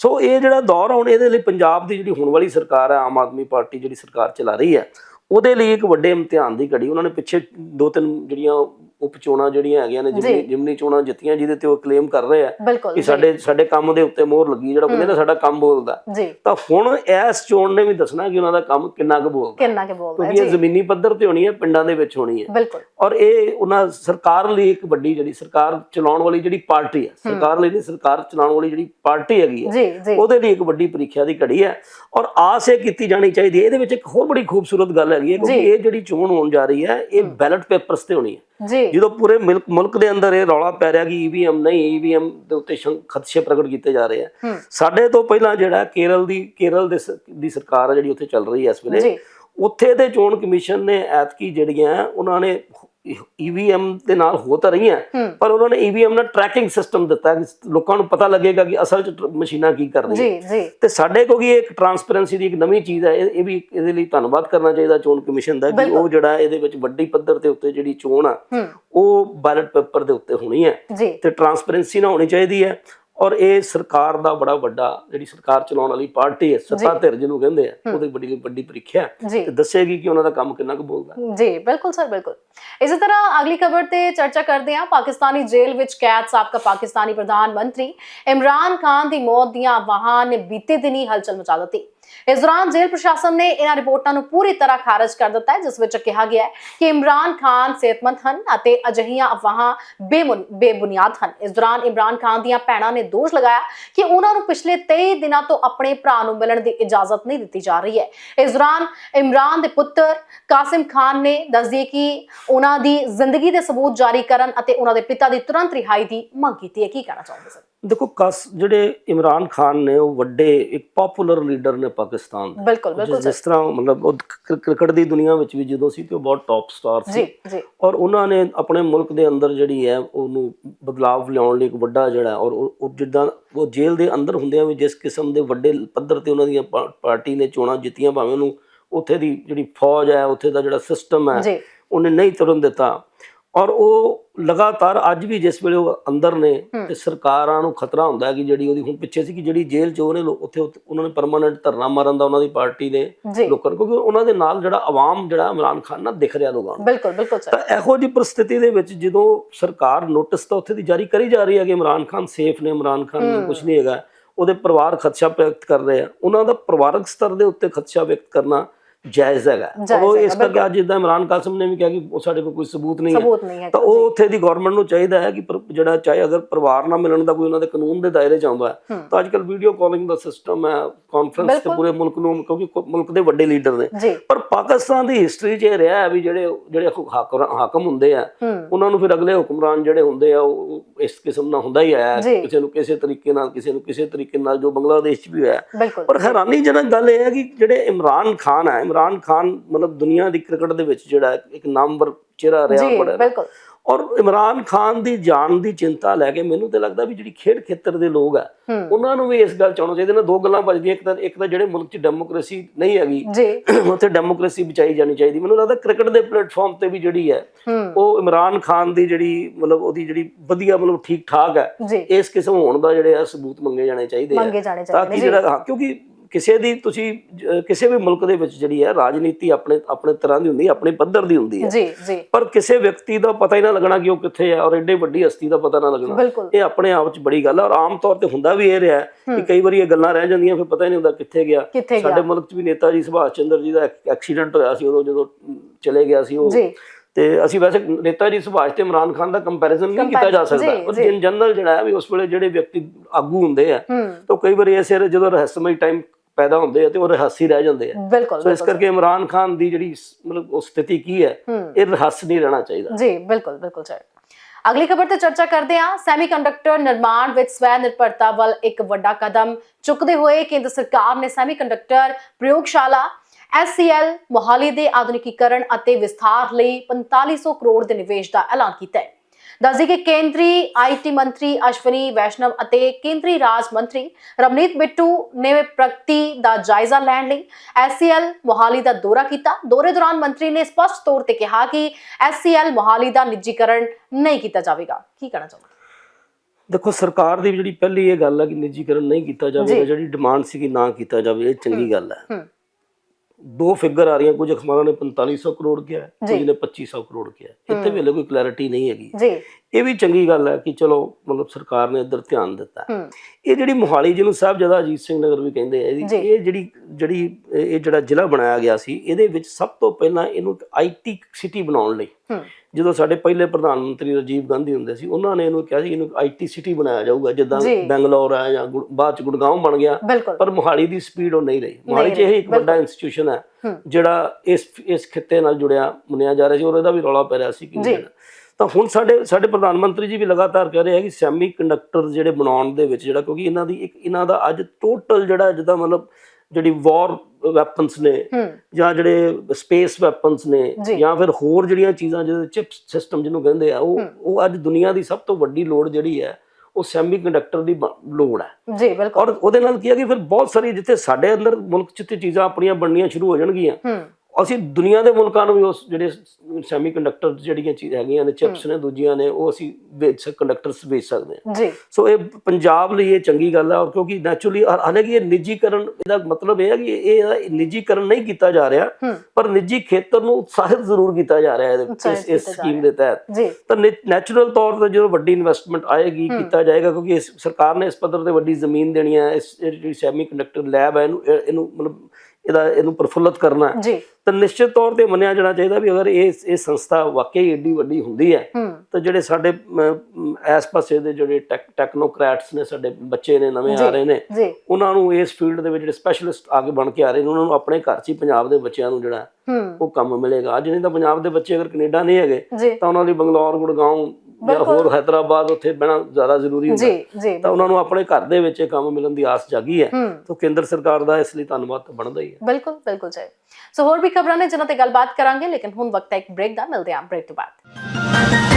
ਸੋ ਇਹ ਜਿਹੜਾ ਦੌਰ ਹੁਣ ਇਹਦੇ ਲਈ ਪੰਜਾਬ ਦੀ ਜਿਹੜੀ ਹੁਣ ਵਾਲੀ ਸਰਕਾਰ ਹੈ ਆਮ ਆਦਮੀ ਪਾਰਟੀ ਜਿਹੜੀ ਸਰਕਾਰ ਚਲਾ ਰਹੀ ਹੈ ਉਹਦੇ ਲਈ ਇੱਕ ਵੱਡੇ ਇਮਤਿਹਾਨ ਦੀ ਘੜੀ, ਉਹਨਾਂ ਨੇ ਪਿੱਛੇ ਦੋ ਤਿੰਨ ਜਿਹੜੀਆਂ ਉਪ ਚੋਣਾਂ ਜਿਹੜੀਆਂ ਹੈਗੀਆਂ ਨੇ। ਜਿਮਨੀ ਜਿਮਨੀ ਚੋਣਾਂ ਜਿੱਤੀਆਂ ਜਿਹਦੇ ਤੇ ਉਹ ਕਲੇਮ ਕਰ ਰਹੇ ਆ ਕਿ ਸਾਡੇ ਸਾਡੇ ਕੰਮ ਦੇ ਉੱਤੇ ਮੋਹਰ ਲੱਗੀ ਜਿਹੜਾ ਕਹਿੰਦੇ ਨਾ ਸਾਡਾ ਕੰਮ ਬੋਲਦਾ। ਤਾਂ ਹੁਣ ਇਸ ਚੋਣ ਨੇ ਵੀ ਦੱਸਣਾ ਕਿ ਉਹਨਾਂ ਦਾ ਕੰਮ ਕਿੰਨਾ ਕੁ ਬੋਲਦਾ। ਕਿੰਨਾ ਕੇ ਬੋਲਦਾ ਕਿਉਂਕਿ ਇਹ ਜ਼ਮੀਨੀ ਪੱਧਰ ਤੇ ਹੋਣੀ ਹੈ ਪਿੰਡਾਂ ਦੇ ਵਿੱਚ ਹੋਣੀ ਹੈ। ਬਿਲਕੁਲ। ਔਰ ਇਹ ਉਹਨਾਂ ਸਰਕਾਰ ਲਈ ਇੱਕ ਵੱਡੀ ਜਿਹੜੀ ਸਰਕਾਰ ਚਲਾਉਣ ਵਾਲੀ ਜਿਹੜੀ ਪਾਰਟੀ ਹੈ ਸਰਕਾਰ ਲਈ ਨਹੀਂ ਸਰਕਾਰ ਚਲਾਉਣ ਵਾਲੀ ਜਿਹੜੀ ਪਾਰਟੀ ਹੈਗੀ ਹੈ ਉਹਦੇ ਲਈ ਇੱਕ ਵੱਡੀ ਪ੍ਰੀਖਿਆ ਦੀ ਘੜੀ ਹੈ। ਔਰ ਆਸ ਇਹ ਕੀਤੀ ਜਾਣੀ ਚਾਹੀਦੀ ਹੈ ਇਹਦੇ ਵਿੱਚ ਇੱਕ ਹੋਰ ਬੜੀ ਖੂਬਸੂਰਤ ਗੱਲ ਹੈਗੀ ਹੈ ਕਿਉਂਕਿ ਜੀ। ਇਹ ਜਿਹੜੀ ਚੋਣ ਹੋਣ ਜਾ ਰਹੀ ਹੈ ਇਹ ਬੈਲਟ ਪੇਪਰਸ ਤੇ ਹੋਣੀ ਹੈ। ਜੀ। ਜਦੋਂ ਪੂਰੇ ਮੁਲਕ ਮੁਲਕ ਦੇ ਅੰਦਰ ਇਹ ਰੌਲਾ ਪੈ ਰਿਹਾ ਕਿ ਈਵੀਐਮ ਨਹੀਂ ਈਵੀਐਮ ਦੇ ਉੱਤੇ ਖਦਸ਼ੇ ਪ੍ਰਗਟ ਕੀਤੇ ਜਾ ਰਹੇ ਆ। ਸਾਡੇ ਤੋਂ ਪਹਿਲਾਂ ਜਿਹੜਾ ਕੇਰਲ ਦੀ ਕੇਰਲ ਦੇ ਸਰਕਾਰ ਹੈ ਜਿਹੜੀ ਉੱਥੇ ਚੱਲ ਰਹੀ ਹੈ ਇਸ ਵੇਲੇ ਉੱਥੇ ਦੇ ਚੋਣ ਕਮਿਸ਼ਨ ਨੇ ਐਤਕੀ ਜਿਹੜੀਆਂ ਉਹਨਾਂ ਨੇ ਈਵੀਐਮ ਦੇ ਨਾਲ ਹੋ ਤਾਂ ਰਹੀਆਂ ਪਰ ਉਹਨਾਂ ਨੇ ਈਵੀਐਮ ਨਾਲ ਟਰੈਕਿੰਗ ਸਿਸਟਮ ਦਿੱਤਾ ਕਿ ਲੋਕਾਂ ਨੂੰ ਪਤਾ ਲੱਗੇਗਾ ਕਿ ਅਸਲ ਚ ਮਸ਼ੀਨਾਂ ਕੀ ਕਰ ਰਹੀਆਂ। ਜੀ ਜੀ। ਤੇ ਸਾਡੇ ਕੋਲ ਇਹ ਇੱਕ ਟਰਾਂਸਪੇਰੈਂਸੀ ਦੀ ਇੱਕ ਨਵੀਂ ਚੀਜ਼ ਹੈ ਇਹ ਵੀ ਇਹਦੇ ਲਈ ਧੰਨਵਾਦ ਕਰਨਾ ਚਾਹੀਦਾ ਚੋਣ ਕਮਿਸ਼ਨ ਦਾ ਕਿ। ਉਹ ਜਿਹੜਾ ਇਹਦੇ ਵਿੱਚ ਵੱਡੀ ਪੱਧਰ ਤੇ ਉੱਤੇ ਜਿਹੜੀ ਚੋਣ ਆ ਉਹ ਬੈਲਟ ਪੇਪਰ ਦੇ ਉੱਤੇ ਹੋਣੀ ਹੈ। ਤੇ ਟਰਾਂਸਪੇਰੈਂਸੀ ਨਾ ਹੋਣੀ ਚਾਹੀਦੀ ਹੈ। ਔਰ ਇਹ ਸਰਕਾਰ ਦਾ ਬੜਾ ਵੱਡਾ ਜਿਹੜੀ ਸਰਕਾਰ ਚਲਾਉਣ ਵਾਲੀ ਪਾਰਟੀ ਹੈ ਸੱਤਾ ਧਿਰ ਜਿਹਨੂੰ ਕਹਿੰਦੇ ਆ ਉਹਦੀ ਬੜੀ ਵੱਡੀ ਪ੍ਰੀਖਿਆ ਤੇ ਦੱਸੇਗੀ ਕਿ ਉਹਨਾਂ ਦਾ ਕੰਮ ਕਿੰਨਾ ਕੁ ਬੋਲਦਾ। ਜੀ ਬਿਲਕੁਲ ਸਰ ਬਿਲकुल ਇਸੇ ਤਰ੍ਹਾਂ ਅਗਲੀ ਖਬਰ ਤੇ ਚਰਚਾ ਕਰਦੇ ਹਾਂ। ਪਾਕਿਸਤਾਨੀ ਜੇਲ੍ਹ ਵਿੱਚ ਕੈਦ ਸਾਬਕਾ ਪਾਕਿਸਤਾਨੀ ਪ੍ਰਧਾਨ ਮੰਤਰੀ ਇਮਰਾਨ ਖਾਨ ਦੀ ਮੌਤ ਦੀਆਂ ਅਫਵਾਹਾਂ ਨੇ ਬੀਤੇ ਦਿਨੀ ਹਲਚਲ ਮਚਾ ਦਿੱਤੀ। ਇਸ ਦੌਰਾਨ ਜੇਲ੍ਹ ਪ੍ਰਸ਼ਾਸਨ ਨੇ ਇਹਨਾਂ ਰਿਪੋਰਟਾਂ ਨੂੰ ਪੂਰੀ ਤਰ੍ਹਾਂ ਖਾਰਜ ਕਰ ਦਿੱਤਾ ਹੈ, ਜਿਸ ਵਿੱਚ ਕਿਹਾ ਗਿਆ ਹੈ ਕਿ ਇਮਰਾਨ ਖਾਨ ਸਿਹਤਮੰਦ ਹਨ ਅਤੇ ਅਜਿਹੀਆਂ ਅਫਵਾਹਾਂ ਬੇਮੁਨ- ਬੇਬੁਨਿਆਦ ਹਨ। ਇਸ ਦੌਰਾਨ ਇਮਰਾਨ ਖਾਨ ਦੀਆਂ ਭੈਣਾਂ ਨੇ ਦੋਸ਼ ਲਗਾਇਆ ਕਿ ਉਹਨਾਂ ਨੂੰ ਪਿਛਲੇ 23 ਦਿਨਾਂ ਤੋਂ ਆਪਣੇ ਭਰਾ ਨੂੰ ਮਿਲਣ ਦੀ ਇਜਾਜ਼ਤ ਨਹੀਂ ਦਿੱਤੀ ਜਾ ਰਹੀ ਹੈ। ਇਸ ਦੌਰਾਨ ਇਮਰਾਨ ਦੇ ਪੁੱਤਰ ਕਾਸਿਮ ਖਾਨ ਨੇ ਦੱਸਦੀ ਕਿ ਉਹਨਾਂ ਦੀ ਜ਼ਿੰਦਗੀ ਦੇ ਸਬੂਤ ਜਾਰੀ ਕਰਨ ਅਤੇ ਉਹਨਾਂ ਦੇ ਪਿਤਾ ਦੀ ਤੁਰੰਤ ਰਿਹਾਈ ਦੀ ਮੰਗ ਕੀਤੀ ਹੈ। ਕੀ ਕਹਿਣਾ ਚਾਹੁੰਦੇ ਸਰ? ਦੇਖੋ ਕਸ ਜਿਹੜੇ ਇਮਰਾਨ ਖਾਨ ਨੇ ਉਹ ਵੱਡੇ ਇੱਕ ਪਪੂਲਰ ਲੀਡਰ ਨੇ ਪਾਕਿਸਤਾਨ ਦੇ। ਬਿਲਕੁਲ ਬਿਲਕੁਲ ਜਿਸ ਤਰ੍ਹਾਂ ਮਤਲਬ ਉਹ ਕ੍ਰਿ- ਕ੍ਰਿਕਟ ਦੀ ਦੁਨੀਆ ਵਿੱਚ ਵੀ ਜਦੋਂ ਸੀ ਤੇ ਉਹ ਬਹੁਤ ਟੌਪ ਸਟਾਰ ਸੀ। ਜੀ ਜੀ। ਔਰ ਉਹਨਾਂ ਨੇ ਆਪਣੇ ਮੁਲਕ ਦੇ ਅੰਦਰ ਜਿਹੜੀ ਹੈ ਉਹਨੂੰ ਬਦਲਾਵ ਲਿਆਉਣ ਲਈ ਇੱਕ ਵੱਡਾ ਜਿਹੜਾ ਔਰ ਉਹ ਜਿੱਦਾਂ ਉਹ ਜੇਲ੍ਹ ਦੇ ਅੰਦਰ ਹੁੰਦਿਆਂ ਵੀ ਜਿਸ ਕਿਸਮ ਦੇ ਵੱਡੇ ਪੱਧਰ ਤੇ ਉਹਨਾਂ ਦੀਆਂ ਪਾਰਟੀ ਨੇ ਚੋਣਾਂ ਜਿੱਤੀਆਂ ਭਾਵੇਂ ਉਹਨੂੰ ਉੱਥੇ ਦੀ ਜਿਹੜੀ ਫੌਜ ਹੈ ਉੱਥੇ ਦਾ ਜਿਹੜਾ ਸਿਸਟਮ ਹੈ ਉਹਨੇ ਨਹੀਂ ਤੁਰਨ ਦਿੱਤਾ। ਔਰ ਉਹ ਲਗਾਤਾਰ ਅੱਜ ਵੀ ਜਿਸ ਵੇਲੇ ਉਹ ਅੰਦਰ ਨੇ। ਤੇ ਸਰਕਾਰਾਂ ਨੂੰ ਖਤਰਾ ਹੁੰਦਾ ਹੈ ਕਿ ਜਿਹੜੀ ਉਹਦੀ ਹੁਣ ਪਿੱਛੇ ਸੀ ਕਿ ਜਿਹੜੀ ਜੇਲ੍ਹ 'ਚ ਉਹਨੇ ਉੱਥੇ ਉਹਨਾਂ ਨੇ ਪਰਮਾਨੈਂਟ ਧਰਨਾ ਮਾਰਨ ਦਾ ਉਹਨਾਂ ਦੀ ਪਾਰਟੀ ਨੇ ਲੋਕਾਂ ਨੂੰ ਕਿਉਂਕਿ ਉਹਨਾਂ ਦੇ ਨਾਲ ਜਿਹੜਾ ਆਵਾਮ ਜਿਹੜਾ ਇਮਰਾਨ ਖਾਨ ਨਾਲ ਦਿਖ ਰਿਹਾ ਲੋਕਾਂ ਨੂੰ। ਬਿਲਕੁਲ ਬਿਲਕੁਲ ਸਰ। ਤਾਂ ਇਹੋ ਜੀ ਪ੍ਰਸਥਿਤੀ ਦੇ ਵਿੱਚ ਜਦੋਂ ਸਰਕਾਰ ਨੋਟਿਸ ਤਾਂ ਉੱਥੇ ਦੀ ਜਾਰੀ ਕਰੀ ਜਾ ਰਹੀ ਹੈ ਕਿ ਇਮਰਾਨ ਖਾਨ ਸੇਫ ਨੇ ਇਮਰਾਨ ਖਾਨ ਨੂੰ ਕੁਝ ਨਹੀਂ ਹੈਗਾ ਉਹਦੇ ਪਰਿਵਾਰ ਖਦਸ਼ਾ ਵਿਅਕਤ ਕਰ ਰਹੇ ਆ ਉਹਨਾਂ ਦਾ ਪਰਿਵਾਰਕ ਸਤਰ ਦੇ ਉੱਤੇ ਖਦਸ਼ਾ ਵਿਅਕਤ ਕਰਨਾ ਜਾਇਜ਼ ਹੈਗਾ। ਉਹ ਇਸ ਕਰਕੇ ਅੱਜ ਜਿੱਦਾਂ ਇਮਰਾਨ ਕਾਸਮ ਨੇ ਵੀ ਕਿਹਾ ਕਿ ਉਹ ਸਾਡੇ ਕੋਲ ਕੋਈ ਸਬੂਤ ਨਹੀਂ ਹੈ। ਤਾਂ ਉਹ ਉੱਥੇ ਦੀ ਗਵਰਨਮੈਂਟ ਨੂੰ ਚਾਹੀਦਾ ਹੈ ਕਿ ਜਿਹੜਾ ਚਾਹੇ ਅਗਰ ਪਰਿਵਾਰ ਨਾਲ ਮਿਲਣ ਦਾ ਕੋਈ ਉਹਨਾਂ ਦੇ ਕਾਨੂੰਨ ਦੇ ਦਾਇਰੇ ਚ ਆਉਂਦਾ ਹੈ। ਤਾਂ ਅੱਜਕੱਲ ਵੀਡੀਓ ਕਾਲਿੰਗ ਦਾ ਸਿਸਟਮ ਹੈ ਕਾਨਫਰੰਸ ਤੇ। ਪੂਰੇ ਮੁਲਕ ਨੂੰ ਕਿਉਂਕਿ ਮੁਲਕ ਦੇ ਵੱਡੇ ਲੀਡਰ ਨੇ। ਪਰ ਪਾਕਿਸਤਾਨ ਦੀ ਹਿਸਟਰੀ 'ਚ ਇਹ ਰਿਹਾ ਹੈ ਵੀ ਜਿਹੜੇ ਜਿਹੜੇ ਹਾਕਮ ਹੁੰਦੇ ਆ ਉਹਨਾਂ ਨੂੰ ਫਿਰ ਅਗਲੇ ਹੁਕਮਰਾਨ ਜਿਹੜੇ ਹੁੰਦੇ ਆ ਉਹ ਇਸ ਕਿਸਮ ਨਾਲ ਹੁੰਦਾ ਹੀ ਆਇਆ। ਕਿਸੇ ਨੂੰ ਕਿਸੇ ਤਰੀਕੇ ਨਾਲ ਕਿਸੇ ਨੂੰ ਕਿਸੇ ਤਰੀਕੇ ਨਾਲ ਜੋ ਬੰਗਲਾਦੇਸ਼ 'ਚ ਵੀ ਹੋਇਆ ਪਰ ਹੈਰਾਨੀਜਨਕ ਗੱਲ ਇਹ ਹੈ ਕਿ ਜਿਹੜੇ ਇਮਰਾਨ ਖਾਨ ਹੈ ਇਮਰਾਨ ਖਾਨ ਮਤਲਬ ਦੁਨੀਆ ਦੀ ਕ੍ਰਿਕਟ ਦੇ ਵਿੱਚ ਜਿਹੜਾ ਇੱਕ ਨਾਮਵਰ ਚਿਹਰਾ ਰਿਹਾ ਜੀ ਬੜਾ ਬਿਲਕੁਲ। ਔਰ ਇਮਰਾਨ ਖਾਨ ਦੀ ਜਾਨ ਦੀ ਚਿੰਤਾ ਲੈ ਕੇ ਮੈਨੂੰ ਤੇ ਲੱਗਦਾ ਵੀ ਜਿਹੜੀ ਖੇਡ ਖੇਤਰ ਦੇ ਲੋਕ ਆ ਉਹਨਾਂ ਨੂੰ ਵੀ ਇਸ ਗੱਲ ਚ ਆਉਣਾ ਚਾਹੀਦਾ ਨਾ ਦੋ ਗੱਲਾਂ ਵੱਜਦੀਆਂ ਇੱਕ ਤਾਂ ਇੱਕ ਤਾਂ ਜਿਹੜੇ ਮੁਲਕ 'ਚ ਡੈਮੋਕ੍ਰੇਸੀ ਨਹੀਂ ਹੈਗੀ *clears throat* ਉੱਥੇ ਡੈਮੋਕ੍ਰੇਸੀ ਬਚਾਈ ਜਾਣੀ ਚਾਹੀਦੀ। ਮੈਨੂੰ ਲੱਗਦਾ ਕ੍ਰਿਕਟ ਦੇ ਪਲੇਟਫਾਰਮ ਤੇ ਵੀ ਜਿਹੜੀ ਹੈ ਉਹ ਇਮਰਾਨ ਖਾਨ ਦੀ ਜਿਹੜੀ ਮਤਲਬ ਉਹਦੀ ਜਿਹੜੀ ਵਧੀਆ ਮਤਲਬ ਠੀਕ ਠਾਕ ਹੈ ਇਸ ਕਿਸਮ ਹੋਣ ਦਾ ਜਿਹੜੇ ਆ ਸਬੂਤ ਮੰਗੇ ਜਾਣੇ ਚਾਹੀਦੇ ਆ। ਮੰਗੇ ਜਾਣੇ ਤਾਂ ਚਾਹੀਦੇ ਕਿ ਜਿਹੜਾ ਕਿਉਂਕਿ ਕਿਸੇ ਦੀ ਤੁਸੀਂ ਕਿਸੇ ਵੀ ਮੁਲਕ ਦੇ ਵਿੱਚ ਜਿਹੜੀ ਹੈ ਰਾਜਨੀਤੀ ਆਪਣੇ ਆਪਣੇ ਤਰ੍ਹਾਂ ਦੀ ਹੁੰਦੀ ਹੈ ਆਪਣੇ ਪੱਧਰ ਦੀ ਹੁੰਦੀ ਹੈ। ਜੀ ਜੀ। ਪਰ ਕਿਸੇ ਵਿਅਕਤੀ ਦਾ ਪਤਾ ਹੀ ਨਾ ਲੱਗਣਾ ਕਿ ਉਹ ਕਿੱਥੇ ਹੈ ਔਰ ਐਡੇ ਵੱਡੀ ਹਸਤੀ ਦਾ ਪਤਾ ਨਾ ਲੱਗਣਾ। ਇਹ ਆਪਣੇ ਆਪ 'ਚ ਬੜੀ ਗੱਲ ਹੈ ਔਰ ਆਮ ਤੌਰ ਤੇ ਹੁੰਦਾ ਵੀ ਇਹ ਰਿਹਾ ਕਿ ਕਈ ਵਾਰੀ ਇਹ ਗੱਲਾਂ ਰਹਿ ਜਾਂਦੀਆਂ ਫਿਰ ਪਤਾ ਹੀ ਨਹੀਂ ਹੁੰਦਾ ਕਿੱਥੇ ਗਿਆ। ਸਾਡੇ ਮੁਲਕ 'ਚ ਵੀ ਨੇਤਾ ਜੀ ਸੁਭਾਸ਼ ਚੰਦਰ ਜੀ ਦਾ ਐਕ- ਐਕਸੀਡੈਂਟ ਹੋਇਆ ਸੀ ਉਦੋਂ ਜਦੋਂ ਚਲੇ ਗਿਆ ਸੀ ਉਹ। ਤੇ ਅਸੀਂ ਵੈਸੇ ਨੇਤਾ ਜੀ ਸੁਭਾਸ਼ ਤੇ ਇਮਰਾਨ ਖਾਨ ਦਾ ਕੰਪੈਰੀਜ਼ਨ ਨਹੀਂ ਕੀਤਾ ਜਾ ਸਕਦਾ। ਪਰ। ਜਿਨ ਜਨਰਲ ਜਿਹੜਾ ਹੈ ਵੀ ਉਸ ਵੇਲੇ ਜਿਹੜੇ ਵਿਅਕਤੀ ਆਗੂ ਹੁੰਦੇ ਆ ਤਾਂ ਕਈ ਵਾਰੀ ਐਸੇ ਜਦੋਂ ਰਹੱਸਮਈ ਟਾਈਮ ਪੈਦਾ ਹੁੰਦੇ ਆ ਤੇ ਉਹ ਰਹੱਸੀ ਰਹਿ ਜਾਂਦੇ ਆ। ਬਿਲਕੁਲ ਸੋ ਇਸ ਕਰਕੇ ਇਮਰਾਨ ਖਾਨ ਦੀ ਜਿਹੜੀ ਮਤਲਬ ਉਹ ਸਥਿਤੀ ਕੀ ਹੈ ਇਹ ਰਹੱਸ ਨਹੀਂ ਰਹਿਣਾ ਚਾਹੀਦਾ। ਜੀ ਬਿਲਕੁਲ ਬਿਲकुल ਸਰ। ਅਗਲੀ ਖਬਰ ਤੇ ਚਰਚਾ ਕਰਦੇ ਹਾਂ। ਸੈਮੀਕੰਡਕਟਰ ਨਿਰਮਾਣ ਵਿੱਚ ਸਵੈ ਨਿਰਭਰਤਾ ਵੱਲ ਇੱਕ ਵੱਡਾ ਕਦਮ ਚੁੱਕਦੇ ਹੋਏ ਕੇਂਦਰ ਸਰਕਾਰ ਨੇ ਸੈਮੀਕੰਡਕਟਰ ਪ੍ਰਯੋਗਸ਼ਾਲਾ SCL ਮੋਹਾਲੀ ਦੇ ਆਧੁਨਿਕੀਕਰਨ ਅਤੇ ਵਿਸਥਾਰ ਲਈ 4500 ਕਰੋੜ ਦੇ ਨਿਵੇਸ਼ ਦਾ ਐਲਾਨ ਕੀਤਾ ਹੈ। ਦੱਸਦੀ ਕਿ ਕੇਂਦਰੀ ਆਈਟੀ ਮੰਤਰੀ ਅਸ਼ਵਨੀ ਵੈਸ਼ਨਵ ਅਤੇ ਕੇਂਦਰੀ ਰਾਜ ਮੰਤਰੀ ਰਮਨੀਤ ਬਿੱਟੂ ਨੇ ਪ੍ਰਗਤੀ ਦਾ ਜਾਇਜ਼ਾ ਲੈਣ ਲਈ SCL ਮੋਹਾਲੀ ਦਾ ਦੌਰਾ ਕੀਤਾ। ਦੌਰੇ ਦੌਰਾਨ ਮੰਤਰੀ ਨੇ ਸਪਸ਼ਟ ਤੌਰ ਤੇ ਕਿਹਾ ਕਿ SCL ਮੋਹਾਲੀ ਦਾ ਨਿੱਜੀਕਰਨ ਨਹੀਂ ਕੀਤਾ ਜਾਵੇਗਾ। ਕੀ ਕਹਿਣਾ ਚਾਹੁੰਦੇ ਦੇਖੋ ਸਰਕਾਰ ਦੀ ਜਿਹੜੀ ਪਹਿਲੀ ਇਹ ਗੱਲ ਹੈ ਕਿ ਨਿੱਜੀਕਰਨ ਨਹੀਂ ਕੀਤਾ ਜਾਵੇਗਾ ਜਿਹੜੀ ਡਿਮਾਂਡ ਸੀਗੀ ਨਾ ਕੀਤਾ ਜਾਵੇ ਇਹ ਚੰਗੀ ਗੱਲ ਹੈ। ਦੋ ਫਿਗਰ ਆ ਰਹੀਆਂ ਕੁਝ ਅਖਬਾਰਾਂ ਨੇ 4500 ਕਰੋੜ ਕਿਹਾ। ਕੁਝ ਨੇ 2500 ਕਰੋੜ ਕਿਹਾ। ਇੱਥੇ ਵੇਲੇ ਕੋਈ ਕਲੈਰਿਟੀ ਨਹੀਂ ਹੈਗੀ ਜੀ ਇਹ ਵੀ ਚੰਗੀ ਗੱਲ ਹੈ ਕਿ ਚਲੋ ਮਤਲਬ ਸਰਕਾਰ ਨੇ ਇੱਧਰ ਧਿਆਨ ਦਿੱਤਾ ਇਹ ਜਿਹੜੀ ਮੋਹਾਲੀ ਜਿਹਨੂੰ ਸਾਹਿਬਜ਼ਾਦਾ ਅਜੀਤ ਸਿੰਘ ਨਗਰ ਵੀ ਕਹਿੰਦੇ ਆ। ਇਹ ਜਿਹੜੀ ਜਿਹੜੀ ਇਹ ਜਿਹੜਾ ਜ਼ਿਲ੍ਹਾ ਬਣਾਇਆ ਗਿਆ ਸੀ ਇਹਦੇ ਵਿੱਚ ਸਭ ਤੋਂ ਪਹਿਲਾਂ ਇਹਨੂੰ ਆਈਟੀ ਸਿਟੀ ਬਣਾਉਣ ਲਈ ਜਦੋਂ ਸਾਡੇ ਪਹਿਲੇ ਪ੍ਰਧਾਨ ਮੰਤਰੀ ਰਾਜੀਵ ਗਾਂਧੀ ਹੁੰਦੇ ਸੀ ਉਹਨਾਂ ਨੇ ਇਹਨੂੰ ਕਿਹਾ ਸੀ ਇਹਨੂੰ ਆਈਟੀ ਸਿਟੀ ਬਣਾਇਆ ਜਾਊਗਾ ਜਿੱਦਾਂ। ਬੈਂਗਲੌਰ ਹੈ ਜਾਂ ਬਾਅਦ ਚ ਗੁੜਗਾਉਂ ਬਣ ਗਿਆ। ਪਰ ਮੋਹਾਲੀ ਦੀ ਸਪੀਡ ਉਹ ਨਹੀਂ ਰਹੀ। ਮੋਹਾਲੀ 'ਚ ਇਹ ਇੱਕ ਵੱਡਾ ਇੰਸਟੀਟਿਊਸ਼ਨ ਹੈ। ਜਿਹੜਾ ਇਸ ਇਸ ਖਿੱਤੇ ਨਾਲ ਜੁੜਿਆ ਮੰਨਿਆ ਜਾ ਰਿਹਾ ਸੀ ਔਰ ਇਹਦਾ ਵੀ ਰੌਲਾ ਪੈ ਰਿਹਾ ਸੀ ਕਿ ਤਾਂ ਹੁਣ ਸਾਡੇ ਸਾਡੇ ਪ੍ਰਧਾਨ ਮੰਤਰੀ ਜੀ ਵੀ ਲਗਾਤਾਰ ਕਹਿ ਰਹੇ ਆ ਕਿ ਸੈਮੀ ਕੰਡਕਟਰ ਜਿਹੜੇ ਬਣਾਉਣ ਦੇ ਵਿੱਚ ਜਿਹੜਾ ਕਿਉਂਕਿ ਇਹਨਾਂ ਦੀ ਇੱਕ ਇਹਨਾਂ ਦਾ ਅੱਜ ਟੋਟਲ ਜਿਹੜਾ ਜਿੱਦਾਂ ਮਤਲਬ ਜਿਹੜੀ ਵਾਰ ਵੈਪਨਸ ਨੇ ਜਾਂ ਜਿਹੜੇ ਸਪੇਸ ਵੈਪਨਸ ਨੇ ਜੀ। ਫਿਰ ਹੋਰ ਜਿਹੜੀਆਂ ਚੀਜ਼ਾਂ ਜਿਹਦੇ ਚਿਪ ਸਿਸਟਮ ਜਿਹਨੂੰ ਕਹਿੰਦੇ ਆ ਉਹ ਉਹ ਅੱਜ ਦੁਨੀਆ ਦੀ ਸਭ ਤੋਂ ਵੱਡੀ ਲੋੜ ਜਿਹੜੀ ਹੈ ਉਹ ਸੈਮੀ ਕੰਡਕਟਰ ਦੀ ਲੋੜ ਹੈ। ਜੀ ਬਿਲਕੁਲ। ਔਰ ਉਹਦੇ ਨਾਲ ਕੀ ਹੈ ਕਿ ਫਿਰ ਬਹੁਤ ਸਾਰੀ ਜਿੱਥੇ ਸਾਡੇ ਅੰਦਰ ਮੁਲਕ 'ਚ ਤੇ ਚੀਜ਼ਾਂ ਆਪਣੀਆਂ ਬਣਨੀਆਂ ਸ਼ੁਰੂ ਹੋ ਜਾਣਗੀਆਂ। ਅਸੀਂ ਦੁਨੀਆ ਦੇ ਮੁਲਕਾਂ ਨੂੰ ਵੀ ਉਸ ਜਿਹੜੇ ਸੈਮੀ ਕੰਡਕਟਰ ਜਿਹੜੀਆਂ ਚੀਜ਼ਾਂ ਹੈਗੀਆਂ ਨੇ ਚਿਪਸ ਨੇ ਦੂਜੀਆਂ ਨੇ ਉਹ ਅਸੀਂ ਵੇਚ ਸਕ ਕੰਡਕਟਰਸ ਵੇਚ ਸਕਦੇ ਹਾਂ। ਜੀ। ਸੋ ਇਹ ਪੰਜਾਬ ਲਈ ਇਹ ਚੰਗੀ ਗੱਲ ਔਰ ਕਿਉਂਕਿ ਨੈਚੁਰਲੀ ਹਾਲਾਂਕਿ ਇਹ ਨਿੱਜੀਕਰਨ ਇਹਦਾ ਮਤਲਬ ਇਹ ਹੈ ਕਿ ਇਹ ਨਿੱਜੀਕਰਨ ਨਹੀਂ ਕੀਤਾ ਜਾ ਰਿਹਾ ਪਰ ਨਿੱਜੀ ਖੇਤਰ ਨੂੰ ਉਤਸ਼ਾਹਿਤ ਜ਼ਰੂਰ ਕੀਤਾ ਜਾ ਰਿਹਾ ਹੈ ਇਸ ਸਕੀਮ ਦੇ ਤਹਿਤ। ਤਾਂ ਨੈਚੁਰਲ ਤੌਰ ਤੇ ਜਦੋਂ ਵੱਡੀ ਇਨਵੈਸਟਮੈਂਟ ਆਏਗੀ ਕੀਤਾ ਜਾਏਗਾ ਕਿਉਂਕਿ ਇਸ ਸਰਕਾਰ ਨੇ ਇਸ ਪੱਧਰ ਤੇ ਵੱਡੀ ਜ਼ਮੀਨ ਦੇਣੀ ਹੈ ਇਸ ਇਹ ਜਿਹੜੀ ਸੈਮੀ ਕੰਡਕਟਰ ਲੈਬ ਹੈ ਇਹਨੂੰ ਇਹ- ਇਹਨੂੰ ਮਤਲਬ ਇਹਦਾ ਇਹਨੂੰ ਪ੍ਰਫੁੱਲਤ ਕਰਨਾ ਹੈ। ਜੀ। ਤਾਂ ਨਿਸ਼ਚਿਤ ਤੌਰ ਤੇ ਮੰਨਿਆ ਜਾਣਾ ਚਾਹੀਦਾ ਵੀ ਅਗਰ ਇਹ ਇਹ ਸੰਸਥਾ ਵਾਕਈ ਏਡੀ ਵੱਡੀ ਹੁੰਦੀ ਹੈ ਤਾਂ ਜਿਹੜੇ ਸਾਡੇ ਇਸ ਪਾਸੇ ਦੇ ਜਿਹੜੇ ਟੈਕ- ਟੈਕਨੋਕ੍ਰੈਟਸ ਨੇ ਸਾਡੇ ਬੱਚੇ ਨੇ ਨਵੇਂ ਆ ਰਹੇ ਨੇ ਉਹਨਾਂ ਨੂੰ ਇਸ ਫੀਲਡ ਦੇ ਵਿੱਚ ਜਿਹੜੇ ਸਪੈਸ਼ਲਿਸਟ ਆ ਕੇ ਬਣ ਕੇ ਆ ਰਹੇ ਨੇ ਉਹਨਾਂ ਨੂੰ ਆਪਣੇ ਘਰ 'ਚ ਹੀ ਪੰਜਾਬ ਦੇ ਬੱਚਿਆਂ ਨੂੰ ਜਿਹੜਾ ਉਹ ਕੰਮ ਮਿਲੇਗਾ। ਅੱਜ ਨਹੀਂ ਤਾਂ ਪੰਜਾਬ ਦੇ ਬੱਚੇ ਅਗਰ ਕੈਨੇਡਾ ਨਹੀਂ ਹੈਗੇ ਤਾਂ ਉਹਨਾਂ ਲਈ ਬੰਗਲੌਰ ਗੁੜਗਾਉਂ ਜਾਂ ਹੋਰ ਹੈਦਰਾਬਾਦ ਉੱਥੇ ਬਹਿਣਾ ਜ਼ਿਆਦਾ ਜ਼ਰੂਰੀ ਹੁੰਦਾ ਤਾਂ ਉਹਨਾਂ ਨੂੰ ਆਪਣੇ ਘਰ ਦੇ ਵਿੱਚ ਇਹ ਕੰਮ ਮਿਲਣ ਦੀ ਆਸ ਜਾਗੀ ਹੈ ਤਾਂ ਕੇਂਦਰ ਸਰਕਾਰ ਦਾ ਇਸ ਲਈ ਧੰਨਵਾਦ ਤਾਂ ਬਣਦਾ ਹੀ ਹੈ। ਬਿਲਕੁਲ ਬਿਲਕੁਲ ਜੀ। ਸੋ ਹੋਰ ਵੀ ਖਬਰਾਂ ਨੇ ਜਿਨ੍ਹਾਂ ਤੇ ਗੱਲਬਾਤ ਕਰਾਂਗੇ ਲੇਕਿਨ ਹੁਣ ਵਕਤ ਹੈ ਇੱਕ ਬ੍ਰੇਕ ਦਾ ਮਿਲਦੇ ਹਾਂ ਬ੍ਰੇਕ ਤੋਂ ਬਾਅਦ।